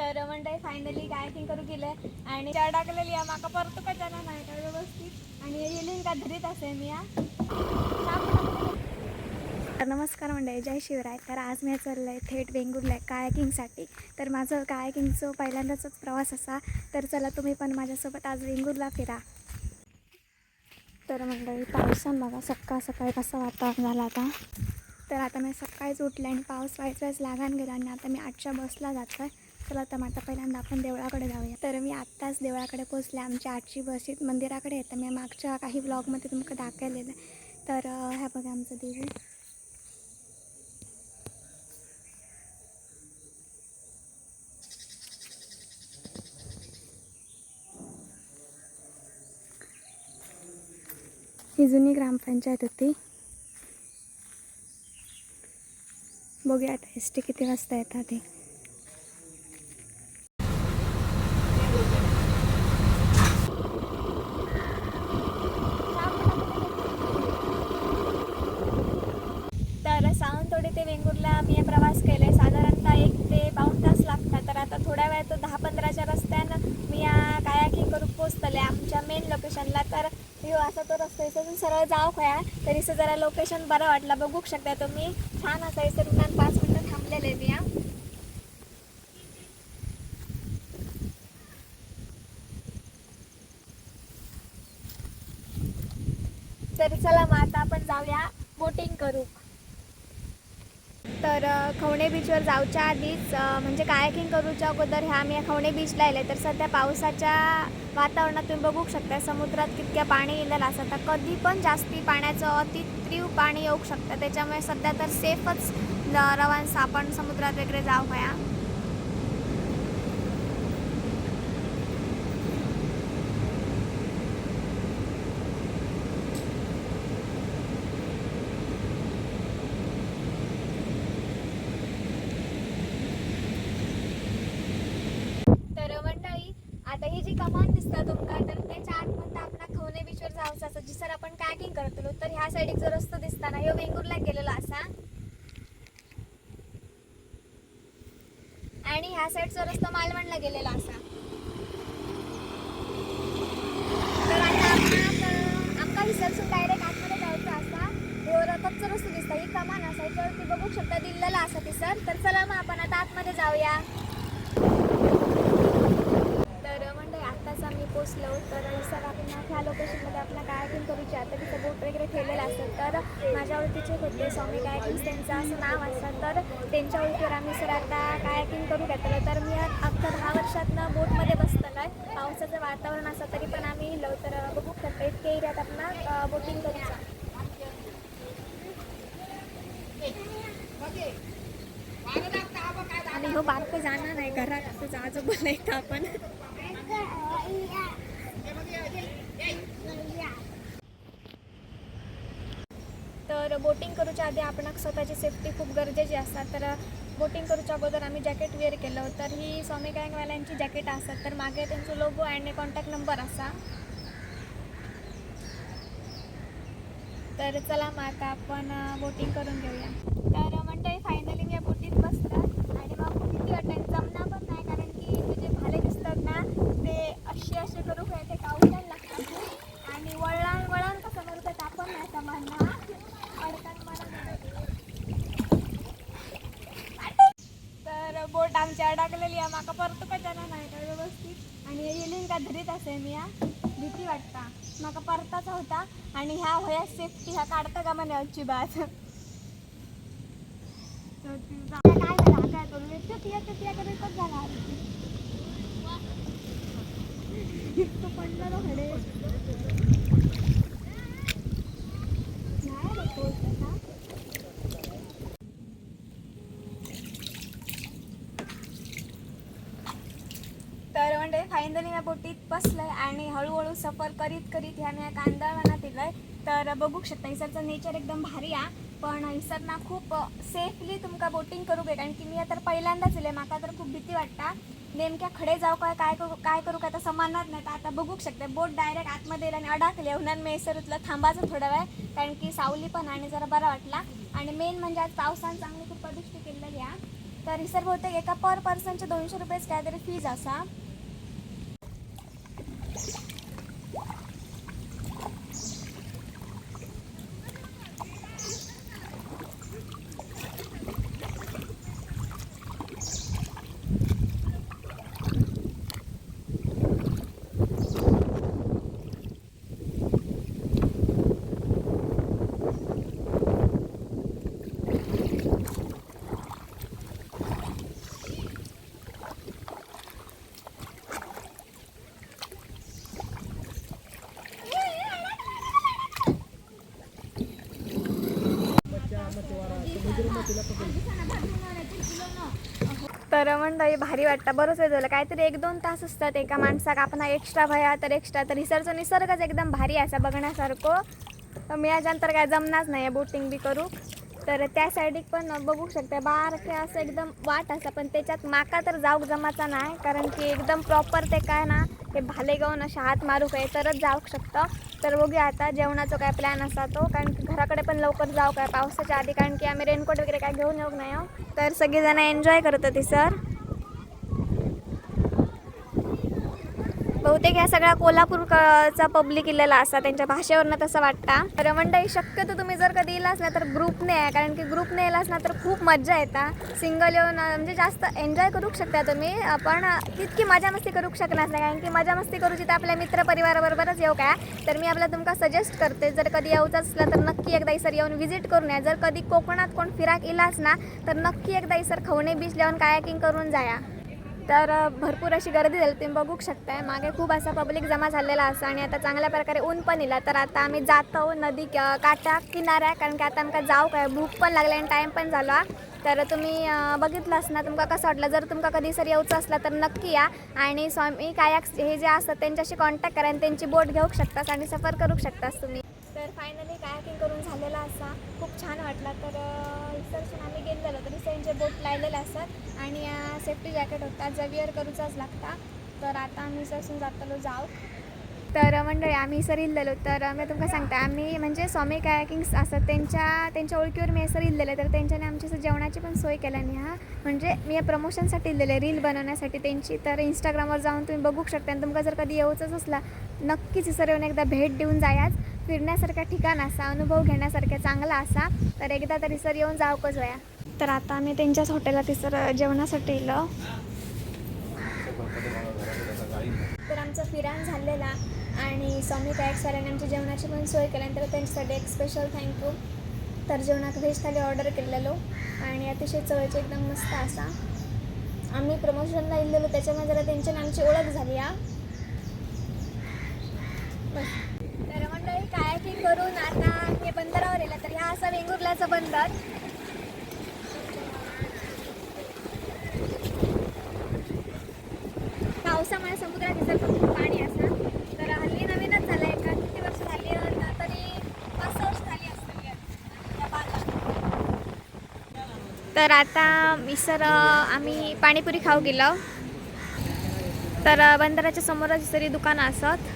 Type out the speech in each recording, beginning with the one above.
तर म्हणते finally kayaking करू गेले. आणि त्या टाकलेली आहे. माका परतो का जाणार नाही. का व्यवस्थित. आणि येईल का धरीत असे मी या तर नमस्कार मंडळी जय शिवराय. तर आज मी चाललं आहे थेट वेंगुर्ला कायाकिंगसाठी तर माझं कायाकिंगचं पहिल्यांदाचाच प्रवास असा. तर चला तुम्ही पण माझ्यासोबत आज वेंगुर्ला फिरा. तर मंडळी पावसान बघा. सकाळ सकाळी कसं वातावरण झालं आता. तर आता मी सकाळीच उठले आणि पाऊस व्हायचाच लागान गेला आणि आता मी आठच्या बसला जातो आहे चला तर आता पहिल्यांदा आपण देवळाकडे जाऊया. तर मी आत्ताच देवळाकडे पोचले आमच्या आठची बस मंदिराकडे येतं. मी मागच्या काही ब्लॉगमध्ये तुमका दाखवलेलं आहे. तर ह्या बघा आमचं देवी ही जुनी ग्रामपंचायत होती. बघूया आता एस टी किती वाजता येतात ते तर सावंतवाडी ते वेंगुर्ला मी प्रवास केले साधारणतः एक ते पाऊण तास लागतात तर आता थोड्या वेळात दहा पंधराच्या रस्त्यानं मी या कायाकिंग करून पोचतले आमच्या मेन लोकेशनला तर ह्यो असा इथून सरळ जाऊ खया. तर इथं जरा लोकेशन बरं वाटलं. बघू शकता तुम्ही. छान असं इथं रुग्णात पाच मिनटं थांबलेले मी हा. तर चला मग आता आपण जाऊया. बोटिंग करू. तर खवणे बीचवर जाऊच्या आधीच म्हणजे कायाकिंग करूच्या अगोदर ह्या आम्ही या खवणे बीचला येले तर सध्या पावसाच्या वातावरणात तुम्ही बघू शकता समुद्रात कितक्या पाणी येलेलं असं. तर कधी पण जास्ती पाण्याचं अति तीव्र पाणी येऊ शकतं. त्याच्यामुळे सध्या तर सेफच रवान आपण समुद्रात वगैरे जाऊ खया तर मंडळी आता ही जी कमान दिसता तुमका तर त्याच्या आतमध्ये आपण खवने बीचवर जाऊचं असं. जी सर आपण कायकिंग करतलो तर ह्या साईडीक जो रस्तो दिसता ना ह्यो वेंगुर्ला गेलेलो असा. आणि ह्या साईडचा रस्तो मालवणला गेलेला असा. तर आता आपण आमका डायरेक्ट आतमध्ये जायचं असा. ह्यो रथाचा रस्तो दिसता. ही कमान असा. याच्यावरती बघू शकता दिलेला असा ती सर. तर चला मग आपण आता आतमध्ये जाऊया तर मंडळी आत्ताच आम्ही पोचलो तर सर आपण ह्या लोकेशनमध्ये आपला कायाकिंग करूची तर तिथं बोट वगैरे ठेवलेलं असतं तर माझ्या ओळखीचे होते. स्वामी गायकिंग त्यांचं असं नाव असतं तर त्यांच्या ओळखीवर आम्ही सर आता कायाकिंग करू घेतलं तर मी आज अख्खा दहा वर्षातनं बोटमध्ये बसतं काय पावसाचं वातावरण असं तरी पण आम्ही इलो तर बघू शकतो. इतके एरियात आपण बोटिंग करूचा आणि हो बारकं जाणार नाही घरात असं जायचं बोलायचं आपण? तर बोटिंग करूच्या आधी आपण स्वतःची सेफ्टी खूप गरजेची असतात. तर बोटिंग करूच्या अगोदर आम्ही जॅकेट वेअर केलं. तर ही स्वामी गँगवाल्यांची जॅकेट असतात. तर मागे त्यांचं लोगो आणि कॉन्टॅक्ट नंबर असा. तर चला मग आता आपण बोटिंग करून घेऊया. तर म्हणते फायनल मी या बोटीत बसतात आणि मग खूप भीती वाटते जमणार पण नाही कारण की ते जे भाले दिसतात ना ते असे असे करू काय ते कावून लागतात आणि वळण वळण कसं करतात आपण नाही समजणार अडकण मला तर बोट आमची अडकलेली आहे माका परतो का जाणार नाही का व्यवस्थित आणि येईल का धरीत असे मी या भीती वाटता. माका परताचा होता आणि ह्या होया सेफ्टी ह्या काढता का म्हणे अजिबात. तर काय झालं? काय करू? येते तिया ते तिया कधीच झाला इतकं पडलं ना हडे नाही रे पोहोचत ना. तर म्हणजे फायनली मी बोटीत बसलंय आणि हळूहळू सफर करीत करीत ह्या मी कांदळवनात दिलंय तर बघू शकता इसरचं नेचर एकदम भारी आहे. पण इसर ना खूप सेफली तुमका बोटिंग करू काय कारण की मी तर पहिल्यांदाच येले माका तर खूप भीती वाटता. नेमक्या खडे जाऊ काय काय करू काय करू काय तर समानच नाही. तर आता बघू शकते बोट डायरेक्ट आतमध्ये येईल आणि अडकले उन्हान मी इसरतलं थांबायचं थोडा वेळ. कारण की सावली पण आणि जरा बरा वाटला. आणि मेन म्हणजे आज पावसानं चांगली खूप प्रदूषित केलेली आहे. तर हिसर बहुतेक एका पर पर्सनचे दोनशे रुपयेच काहीतरी फीज असा तर मंडळी भारी वाटतं. बरंच वेळ झालं. काहीतरी एक दोन तास असतात एका माणसाक. आपण एक्स्ट्रा भया तर एक्स्ट्रा तर हिसरचं निसर्गच एकदम भारी असा असं बघण्यासारखं. तर मी याच्यानंतर काय जमणार नाही बोटिंग बी करू. तर त्या साईडिक पण बघू शकते. बारखे असं एकदम वाट असं पण त्याच्यात माका तर जाऊक जमाचा नाही. कारण की एकदम प्रॉपर ते काय ना ते भाले असे हात मारू काय तरच जाऊक शकतं. तर बघूया आता जेवणाचा काय प्लॅन असा तो. कारण की घराकडे पण लवकर जाऊ काय पावसाच्या आधी. कारण की आम्ही रेनकोट वगैरे काय घेऊन येऊ नाही हो. तर सगळेजण एन्जॉय करत होते सर बहुतेक ह्या सगळ्या कोल्हापूरचा पब्लिक इलेला असा त्यांच्या भाषेवरनं तसं वाटतं. तर मंडळी शक्यतो तुम्ही जर कधी इला असला तर ग्रुपने आहे कारण की ग्रुपने येला असला तर खूप मजा येतात सिंगल येऊन म्हणजे जास्त एन्जॉय करू शकता तुम्ही पण तितकी मजा मस्ती करू शकणार नाही कारण की मजा मस्ती करूची तर आपल्या मित्रपरिवाराबरोबरच येऊ काय तर मी आपला तुमका सजेस्ट करते जर कधी येऊचं असलं तर नक्की एकदा इसर येऊन व्हिजिट करून या. जर कधी कोकणात कोण फिराक इलास ना तर नक्की एकदा इसर खवणे बीच लावून कायाकिंग करून जाया. तर भरपूर अशी गर्दी झाली तुम्ही बघू शकताय. मागे खूप असा पब्लिक जमा झालेला असा आणि आता चांगल्या प्रकारे ऊन पण येला तर आता आम्ही जातो नदी क- किनाऱ्या. कारण की आता आमका जाऊ काय भूक पण लागली आणि टाईम पण झाला. तर तुम्ही बघितलं बघितलंच ना तुमका कसं वाटलं? जर तुमका कधी सर येऊचं असलं तर नक्की या. आणि स्वामी कायाक हे जे असतात त्यांच्याशी कॉन्टॅक्ट करा आणि त्यांची बोट घेऊ शकतास आणि सफर करू शकतास तुम्ही. तर फायनली कायाकिंग करून झालेला असा. खूप छान वाटला. तर आम्ही गेलो बोट लायलेले असतात. आणि सेफ्टी जॅकेट होता. जवियर करूचाच लागता. तर आता आम्ही सरसून जातलो जाऊ. तर मंडळी आम्ही सर इल्लेलो. तर मी तुमकां सांगते. आम्ही म्हणजे स्वामी कायाकिंग्स असतात. त्यांच्या त्यांच्या ओळखीवर मी सर इल्लेले. तर त्यांच्याने आमची असं जेवणाची पण सोय केल्याने हा. म्हणजे मी या प्रमोशनसाठी इल्लेले. रील बनवण्यासाठी त्यांची. तर इंस्टाग्रामवर जाऊन तुम्ही बघू शकता. आणि तुमका जर कधी येऊचंच असला नक्कीच सर येऊन एकदा भेट देऊन जायाच. फिरण्यासारखा ठिकाण असा अनुभव घेण्यासारखा चांगला असा. तर एकदा तरी सर येऊन जाऊकच वया तर आता आम्ही त्यांच्याच हॉटेलला तिसर जेवणासाठी येलो तर आमचं फिराण झालेला आणि स्वामी कायक सरांनी आमच्या जेवणाची पण सोय केल्यानंतर त्यांच्यासाठी एक स्पेशल थँक्यू तर जेवणात व्हेज थाली ऑर्डर केलेलो आणि अतिशय चवळचे एकदम मस्त असा. आम्ही प्रमोशनला इलेलो त्याच्यामुळे जरा त्यांच्या आमची ओळख झाली हा. तर मंडळी कायाकिंग करून आता हे बंदरावर येलं तर ह्या असा वेंगुर्ल्याचा बंदर. पावसामुळे समुद्रात दिसत पाणी असं. तर हल्ली नवीनच झालं आहे. का किती वर्ष झाली अं, तरी पाच सहा वर्ष झाली असतील. तर आता मिसर आम्ही पाणीपुरी खाऊ गेलो. तर बंदराच्या समोरच तरी दुकानं असत.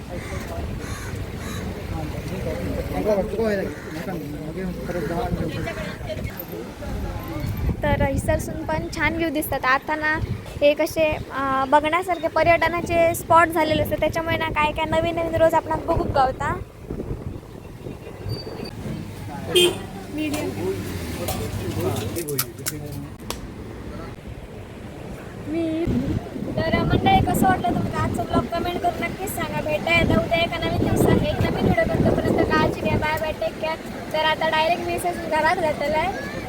तर हिसरसून पण छान व्ह्यू दिसतात. आता ना हे कसे बघण्यासारखे पर्यटनाचे स्पॉट झालेले असतात. त्याच्यामुळे ना काय काय नवीन नवीन रोज आपण बघू गावता. तर मंडळी कसं वाटलं तुम्हाला आजचं ब्लॉग कमेंट करून नक्कीच सांगा. भेटा येतं उद्या एका नवीन दिवसात. एक नवीन व्हिडिओ करतोपर्यंत घ्या तर आता डायरेक्ट मेसेज घरात घातलेला आहे